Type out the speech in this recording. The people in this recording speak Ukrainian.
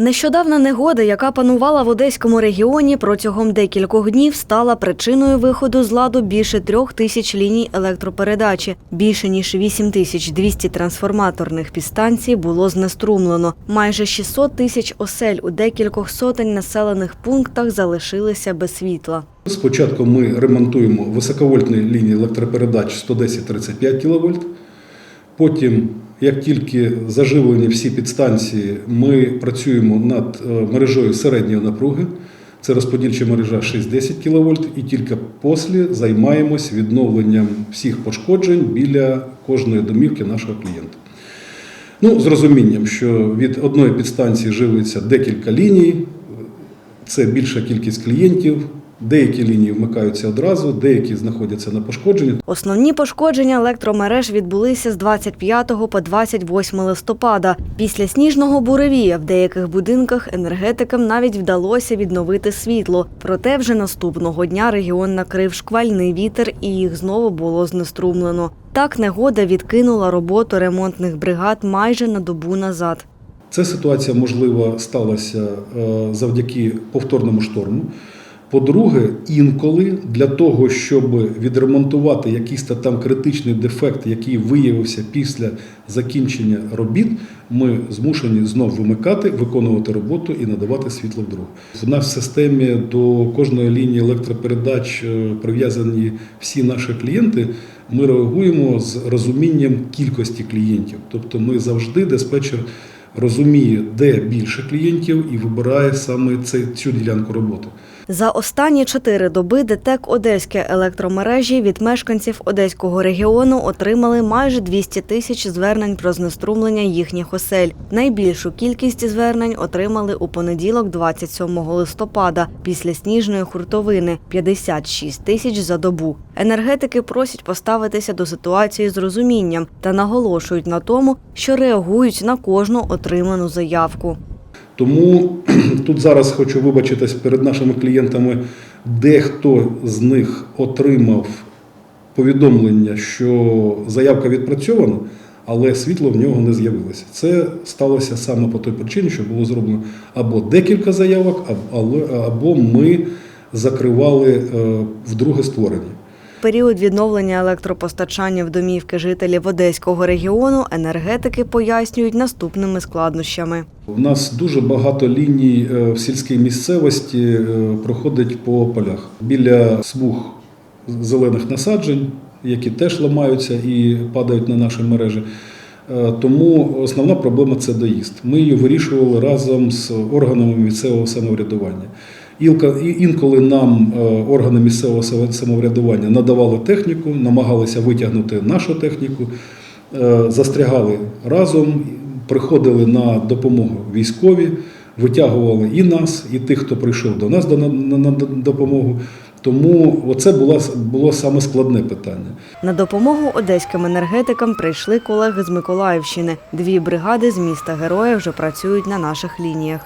Нещодавна негода, яка панувала в Одеському регіоні протягом декількох днів, стала причиною виходу з ладу більше трьох тисяч ліній електропередачі. Більше ніж 8200 трансформаторних підстанцій було знеструмлено. Майже 600 тисяч осель у декількох сотень населених пунктах залишилися без світла. Спочатку ми ремонтуємо високовольтні лінії електропередач 110-35 кВт. Потім, як тільки заживлені всі підстанції, ми працюємо над е, мережою середньої напруги. Це розподільча мережа 6-10 кВт, і тільки після займаємось відновленням всіх пошкоджень біля кожної домівки нашого клієнта. Ну, з розумінням, що від одної підстанції живиться декілька ліній, це більша кількість клієнтів. Деякі лінії вмикаються одразу, деякі знаходяться на пошкодженні. Основні пошкодження електромереж відбулися з 25 по 28 листопада. Після сніжного буревія в деяких будинках енергетикам навіть вдалося відновити світло. Проте вже наступного дня регіон накрив шквальний вітер і їх знову було знеструмлено. Так негода відкинула роботу ремонтних бригад майже на добу назад. Ця ситуація, можливо, сталася е, завдяки повторному шторму. По-друге, інколи для того, щоб відремонтувати якийсь та там критичний дефект, який виявився після закінчення робіт, ми змушені знов вимикати, виконувати роботу і надавати світло вдруге. В нас в системі до кожної лінії електропередач е, прив'язані всі наші клієнти. Ми реагуємо з розумінням кількості клієнтів. Тобто ми завжди диспетчер розуміє, де більше клієнтів, і вибирає саме цю ділянку роботи. За останні чотири доби ДТЕК Одеські електромережі від мешканців Одеського регіону отримали майже 200 тисяч звернень про знеструмлення їхніх осель. Найбільшу кількість звернень отримали у понеділок, 27 листопада, після сніжної хуртовини 56 тисяч за добу. Енергетики просять поставитися до ситуації з розумінням та наголошують на тому, що реагують на кожну отриману заявку. Тому тут зараз хочу вибачитись перед нашими клієнтами, дехто з них отримав повідомлення, що заявка відпрацьована, але світло в нього не з'явилося. Це сталося саме по той причині, що було зроблено або декілька заявок, або- ми закривали е, вдруге створення. Період відновлення електропостачання в домівки жителів Одеського регіону енергетики пояснюють наступними складнощами. У нас дуже багато ліній е, в сільській місцевості е, проходить по полях біля смуг зелених насаджень, які теж ламаються і падають на наші мережі. Е, Тому основна проблема це доїзд. Ми її вирішували разом з органами місцевого самоврядування. Інколи нам е, органи місцевого самоврядування надавали техніку, намагалися витягнути нашу техніку, е, застрягали разом, приходили на допомогу військові, витягували і нас, і тих, хто прийшов до нас на, допомогу. Тому оце було, було саме складне питання. На допомогу одеським енергетикам прийшли колеги з Миколаївщини. Дві бригади з міста Героя вже працюють на наших лініях.